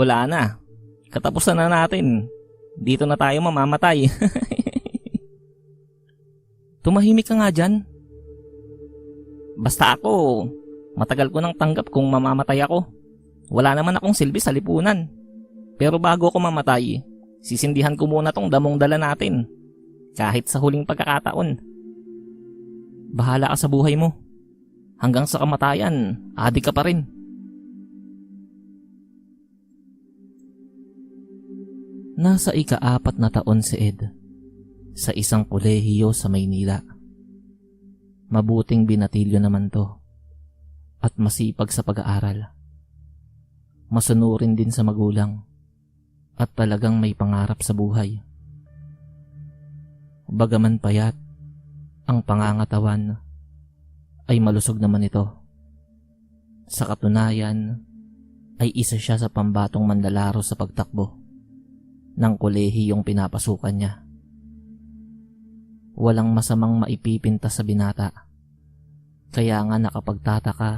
Wala na. Katapusan na natin. Dito na tayo mamamatay. Tumahimik ka nga dyan. Basta ako, matagal ko nang tanggap kung mamamatay ako. Wala naman akong silbi sa lipunan. Pero bago ako mamatay, sisindihan ko muna tong damong dala natin. Kahit sa huling pagkakataon. Bahala ka sa buhay mo. Hanggang sa kamatayan, adik ka pa rin. Nasa ikaapat na taon si Ed sa isang kolehiyo sa Maynila. Mabuting binatilyo naman to at masipag sa pag-aaral. Masunurin din sa magulang at talagang may pangarap sa buhay. Bagaman payat, ang pangangatawan ay malusog naman ito. Sa katunayan, ay isa siya sa pambatong mandalaro sa pagtakbo ng kolehiyong pinapasukan niya. Walang masamang maipipinta sa binata. Kaya nga nakapagtataka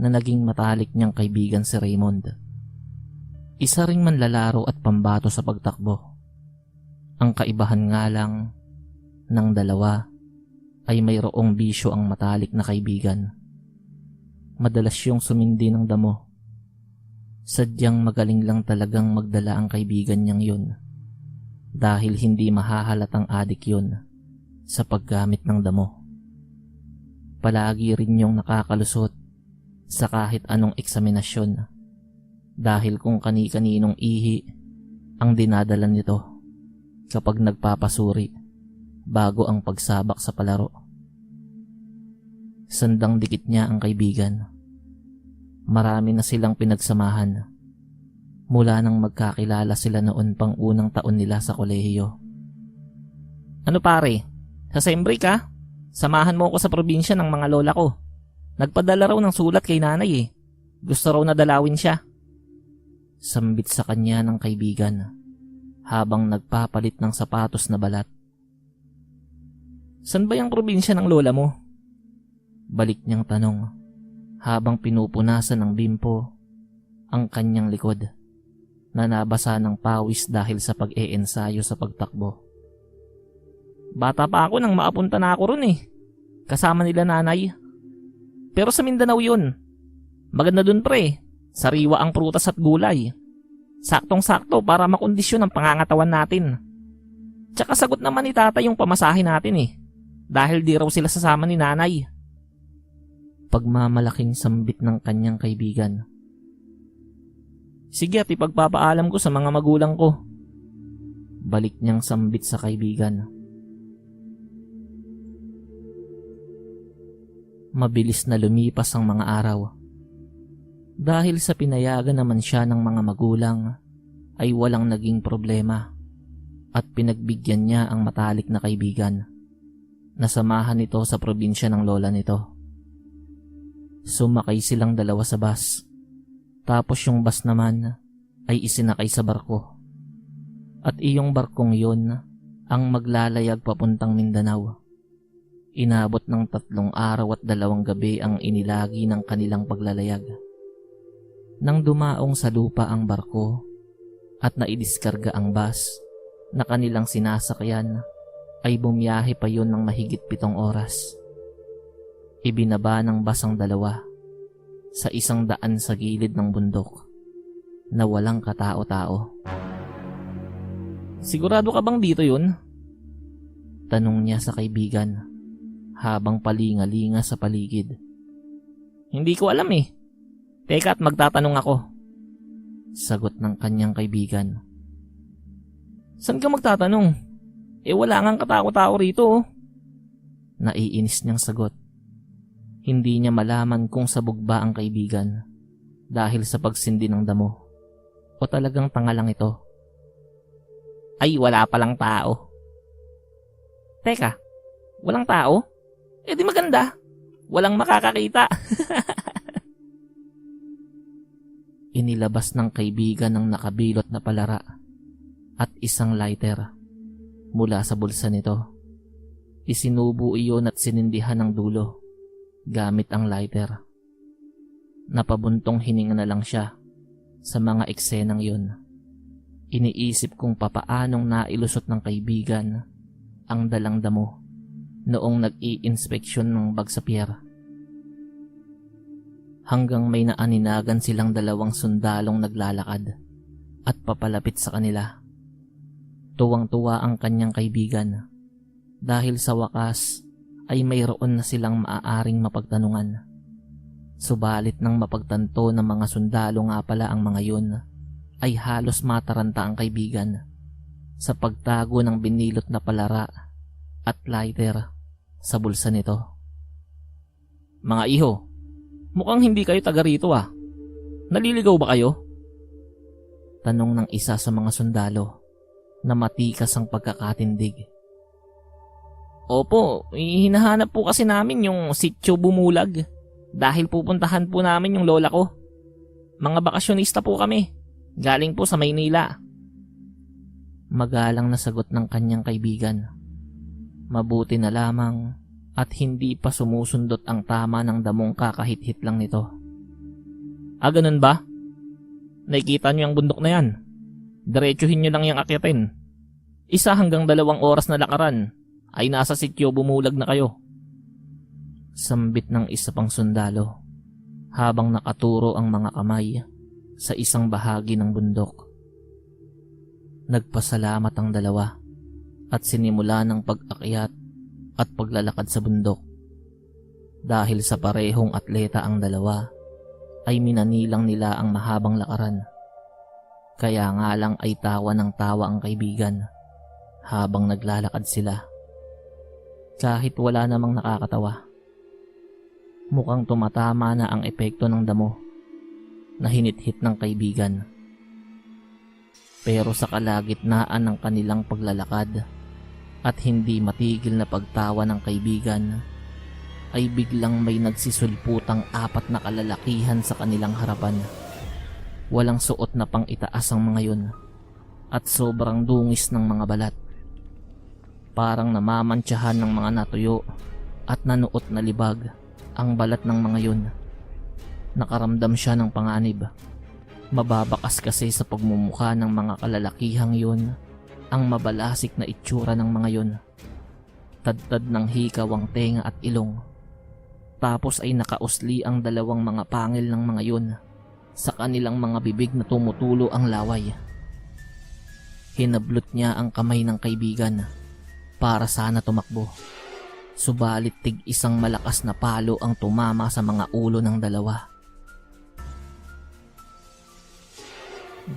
na naging matalik niyang kaibigan si Raymond. Isa ring manlalaro at pambato sa pagtakbo. Ang kaibahan nga lang ng dalawa ay mayroong bisyo ang matalik na kaibigan. Madalas yung sumindi ng damo. Sadyang magaling lang talagang magdala ang kaibigan niyang yun. Dahil hindi mahahalatang adik yun sa paggamit ng damo. Palagi rin yung nakakalusot sa kahit anong eksaminasyon dahil kung kani-kaninong ihi ang dinadala nito kapag nagpapasuri bago ang pagsabak sa palaro. Sandang dikit niya ang kaibigan. Marami na silang pinagsamahan mula nang magkakilala sila noon pang unang taon nila sa kolehiyo. Ano pare, sa sembri ka? Samahan mo ako sa probinsya ng mga lola ko. Nagpadala raw ng sulat kay nanay eh. Gusto raw na dalawin siya. Sambit sa kanya ng kaibigan habang nagpapalit ng sapatos na balat. San ba yung probinsya ng lola mo? Balik niyang tanong habang pinupunasan ng bimpo ang kanyang likod na nabasa ng pawis dahil sa pag-eensayo sa pagtakbo. Bata pa ako nang maapunta na ako ron eh. Kasama nila nanay. Pero sa Mindanao yun. Maganda dun pre. Sariwa ang prutas at gulay. Saktong-sakto para makondisyon ang pangangatawan natin. Tsaka sagot naman ni tata yung pamasahe natin eh. Dahil di raw sila sasama ni nanay. Pagmamalaking sambit ng kanyang kaibigan. Sige at ipagpapaalam ko sa mga magulang ko. Balik niyang sambit sa kaibigan. Mabilis na lumipas ang mga araw. Dahil sa pinayagan naman siya ng mga magulang, ay walang naging problema at pinagbigyan niya ang matalik na kaibigan. Nasamahan nito sa probinsya ng lola nito. Sumakay silang dalawa sa bus. Tapos yung bus naman ay isinakay sa barko. At iyong barkong yun ang maglalayag papuntang Mindanao. Inabot ng tatlong araw at dalawang gabi ang inilagi ng kanilang paglalayag. Nang dumaong sa lupa ang barko at naidiskarga ang bus na kanilang sinasakyan, ay bumiyahe pa yon ng mahigit pitong oras. Ibinaba ng bus ang dalawa sa isang daan sa gilid ng bundok na walang katao-tao. Sigurado ka bang dito yun? Tanong niya sa kaibigan habang palingalinga sa paligid. Hindi ko alam eh. Teka at magtatanong ako. Sagot ng kanyang kaibigan. San ka magtatanong? Eh wala ngang katao-tao rito oh. Naiinis niyang sagot. Hindi niya malaman kung sabog ba ang kaibigan dahil sa pagsindi ng damo o talagang tanga lang ito. Ay wala palang tao. Teka, walang tao? Eh di maganda. Walang makakakita. Inilabas ng kaibigan ng nakabilot na palara at isang lighter mula sa bulsa nito. Isinubo iyon at sinindihan ng dulo gamit ang lighter. Napabuntong hininga na lang siya Sa mga eksenang yun, iniisip kong papaanong nailusot ng kaibigan ang dalang damo noong nag-i-inspeksyon ng bag sa pier. Hanggang may naaninagan silang dalawang sundalong naglalakad at papalapit sa kanila. Tuwang-tuwa ang kanyang kaibigan dahil sa wakas ay mayroon na silang maaaring mapagtanungan. Subalit nang mapagtanto ng mga sundalo nga pala ang mga yun, ay halos mataranta ang kaibigan sa pagtago ng binilot na palara at lighter sa bulsa nito. Mga iho, mukhang hindi kayo taga rito ah. Naliligaw ba kayo? Tanong ng isa sa mga sundalo na matikas ang pagkakatindig. Opo, hinahanap po kasi namin yung sityo bumulag dahil pupuntahan po namin yung lola ko. Mga bakasyonista po kami. Galing po sa Maynila. Magalang na sagot ng kanyang kaibigan. Mabuti na lamang at hindi pa sumusundot ang tama ng damong kakahit-hit lang nito. Ah, ganun ba? Nakikita niyo ang bundok na yan. Diretsuhin niyo lang yung akyatin. Isa hanggang dalawang oras na lakaran ay nasa sityo bumulag na kayo. Sambit ng isa pang sundalo habang nakaturo ang mga kamay sa isang bahagi ng bundok. Nagpasalamat ang dalawa at sinimula ng pag-akyat at paglalakad sa bundok. Dahil sa parehong atleta ang dalawa, ay minanilang nila ang mahabang lakaran. Kaya nga lang ay tawa ng tawa ang kaibigan habang naglalakad sila kahit wala namang nakakatawa. Mukhang tumatama na ang epekto ng damo na hinit-hit ng kaibigan. Pero sa kalagitnaan ng kanilang paglalakad at hindi matigil na pagtawa ng kaibigan, ay biglang may nagsisulputang apat na kalalakihan sa kanilang harapan. Walang suot na pang itaas ang mga yun at sobrang dungis ng mga balat parang namamantsahan ng mga natuyo at nanuot na libag ang balat ng mga yun. Nakaramdam siya ng panganib. Mababakas kasi sa pagmumukha ng mga kalalakihang yun ang mabalasik na itsura ng mga yun. Tadtad ng hikaw ang tenga at ilong. Tapos ay nakausli ang dalawang mga pangil ng mga yun sa kanilang mga bibig na tumutulo ang laway. Hinablot niya ang kamay ng kaibigan para sana tumakbo. Subalit tig isang malakas na palo ang tumama sa mga ulo ng dalawa.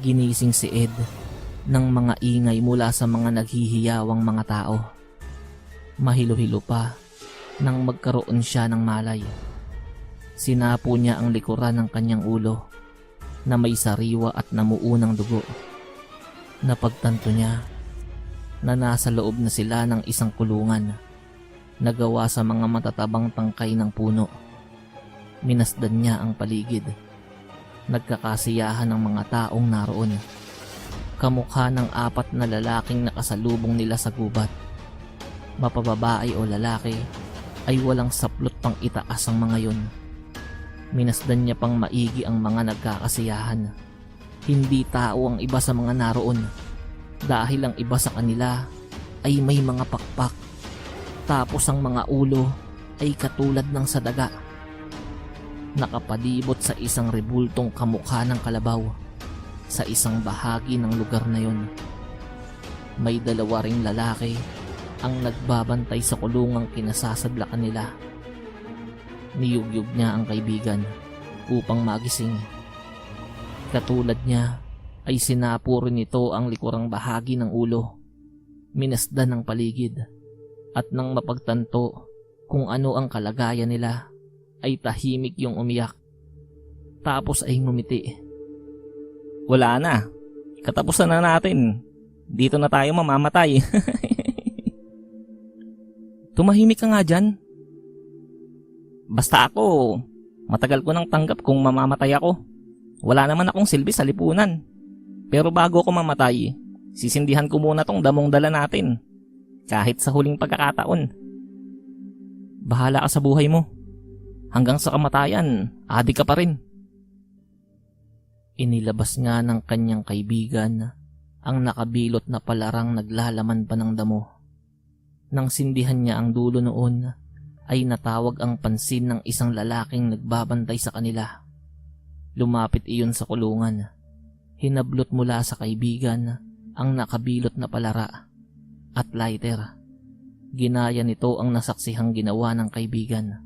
Ginising si Ed ng mga ingay mula sa mga naghihiyawang mga tao. Mahilo-hilo pa nang magkaroon siya ng malay. Sinapo niya ang likuran ng kanyang ulo na may sariwa at namuunang dugo. Napagtanto niya na nasa loob na sila ng isang kulungan na gawa sa mga matatabang tangkay ng puno. Minasdan niya ang paligid. Nagkakasiyahan ng mga taong naroon. Kamukha ng apat na lalaking nakasalubong nila sa gubat. Mapababae o lalaki ay walang saplot pang itaas ang mga yun. Minasdan niya pang maigi ang mga nagkakasiyahan. Hindi tao ang iba sa mga naroon dahil ang iba sa kanila ay may mga pakpak tapos ang mga ulo ay katulad ng sadaga. Nakapalibot sa isang rebultong kamukha ng kalabaw sa isang bahagi ng lugar na yon. May dalawa ring lalaki ang nagbabantay sa kulungang kinasasadlakan nila. Niyugyug niya ang kaibigan upang magising. Katulad niya ay sinapuro nito ang likurang bahagi ng ulo. Minasdan ng paligid at nang mapagtanto kung ano ang kalagayan nila ay tahimik yung umiyak. Tapos ay ngumiti. Wala na. Katapusan na natin. Dito na tayo mamamatay. Tumahimik ka nga dyan. Basta ako, matagal ko nang tanggap kung mamamatay ako. Wala naman akong silbi sa lipunan. Pero bago ako mamatay, sisindihan ko muna tong damong dala natin. Kahit sa huling pagkakataon. Bahala ka sa buhay mo. Hanggang sa kamatayan, adik ka pa rin. Inilabas nga ng kanyang kaibigan ang nakabilot na palarang naglalaman pa ng damo. Nang sindihan niya ang dulo noon, ay natawag ang pansin ng isang lalaking nagbabantay sa kanila. Lumapit iyon sa kulungan. Hinablot mula sa kaibigan ang nakabilot na palara at lighter. Ginaya nito ang nasaksihang ginawa ng kaibigan.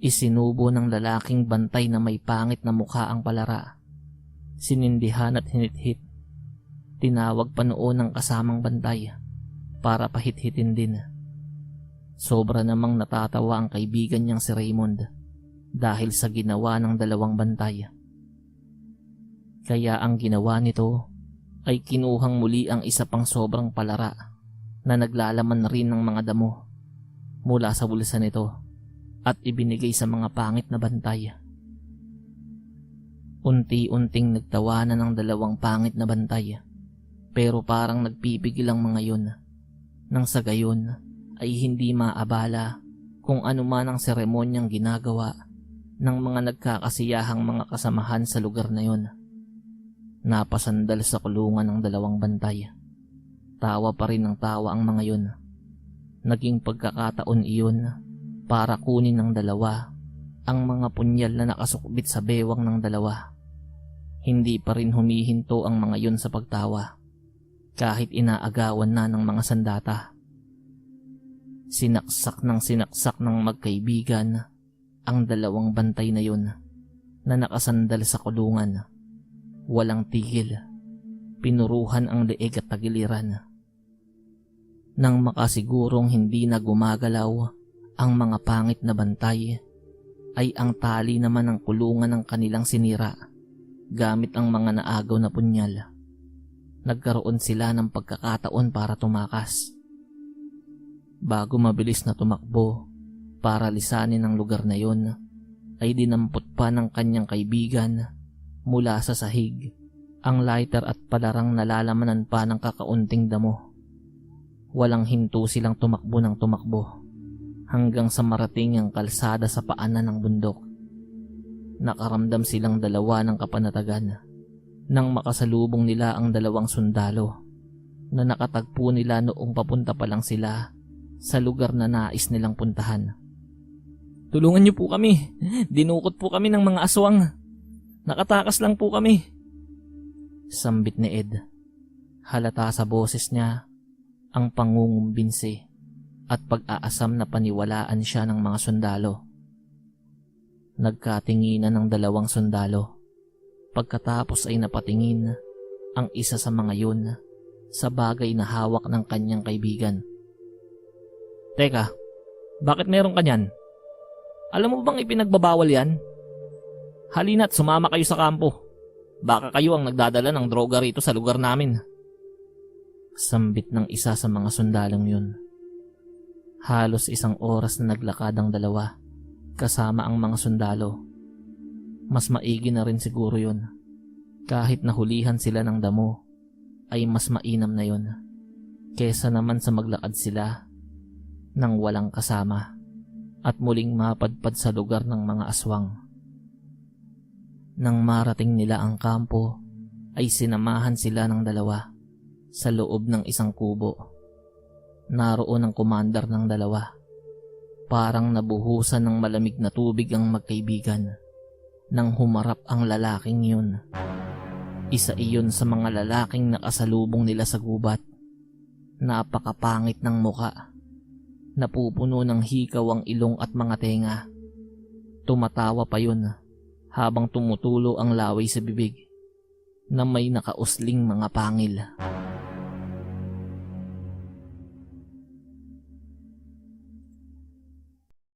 Isinubo ng lalaking bantay na may pangit na mukha ang palara. Sinindihan at hinithit. Tinawag pa noon ng kasamang bantay para pahithitin din. Sobra namang natatawa ang kaibigan niyang si Raymond dahil sa ginawa ng dalawang bantay. Kaya ang ginawa nito ay kinuhang muli ang isa pang sobrang palara na naglalaman rin ng mga damo mula sa bulsa nito at ibinigay sa mga pangit na bantay. Unti-unting nagtawanan ng dalawang pangit na bantay pero parang nagpipigil ang mga yun nang sa gayon ay hindi maabala kung ano man ang seremonyang ginagawa ng mga nagkakasiyahang mga kasamahan sa lugar na yun. Napasandal sa kulungan ng dalawang bantay. Tawa pa rin ng tawa ang mga yun. Naging pagkakataon iyon para kunin ng dalawa ang mga punyal na nakasukbit sa bewang ng dalawa. Hindi pa rin humihinto ang mga yun sa pagtawa kahit inaagawan na ng mga sandata. Sinaksak ng sinaksak ng magkaibigan ang dalawang bantay na yun na nakasandal sa kulungan. Walang tigil. Pinuruhan ang leeg at tagiliran. Nang makasigurong hindi na gumagalaw ang mga pangit na bantay, ay ang tali naman ng kulungan ng kanilang sinira gamit ang mga naagaw na punyal. Nagkaroon sila ng pagkakataon para tumakas. Bago mabilis na tumakbo para lisanin ang lugar na yon, ay dinampot pa ng kanyang kaibigan mula sa sahig ang lighter at palarang nalalamanan pa ng kakaunting damo. Walang hinto silang tumakbo ng tumakbo hanggang sa marating ang kalsada sa paanan ng bundok. Nakaramdam silang dalawa ng kapanatagan nang makasalubong nila ang dalawang sundalo na nakatagpo nila noong papunta pa lang sila sa lugar na nais nilang puntahan. Tulungan niyo po kami. Dinukot po kami ng mga aswang. Nakatakas lang po kami. Sambit ni Ed. Halata sa boses niya ang pangungumbinsi at pag-aasam na paniwalaan siya ng mga sundalo. Nagkatinginan ng dalawang sundalo. Pagkatapos ay napatingin ang isa sa mga yun sa bagay na hawak ng kanyang kaibigan. Teka, bakit meron ka niyan? Alam mo bang ipinagbabawal yan? Halina't sumama kayo sa kampo. Baka kayo ang nagdadala ng droga rito sa lugar namin. Sambit ng isa sa mga sundalong yun. Halos isang oras na naglakad ang dalawa kasama ang mga sundalo. Mas maigi na rin siguro yun. Kahit nahulihan sila ng damo, ay mas mainam na yun. Kesa naman sa maglakad sila nang walang kasama at muling mapadpad sa lugar ng mga aswang. Nang marating nila ang kampo, ay sinamahan sila ng dalawa sa loob ng isang kubo. Naroon ang kumandar ng dalawa. Parang nabuhusan ng malamig na tubig ang magkaibigan nang humarap ang lalaking yun. Isa iyon sa mga lalaking nakasalubong nila sa gubat. Napakapangit ng muka. Napupuno ng hikaw ang ilong at mga tenga. Tumatawa pa yun habang tumutulo ang laway sa bibig na may nakausling mga pangil.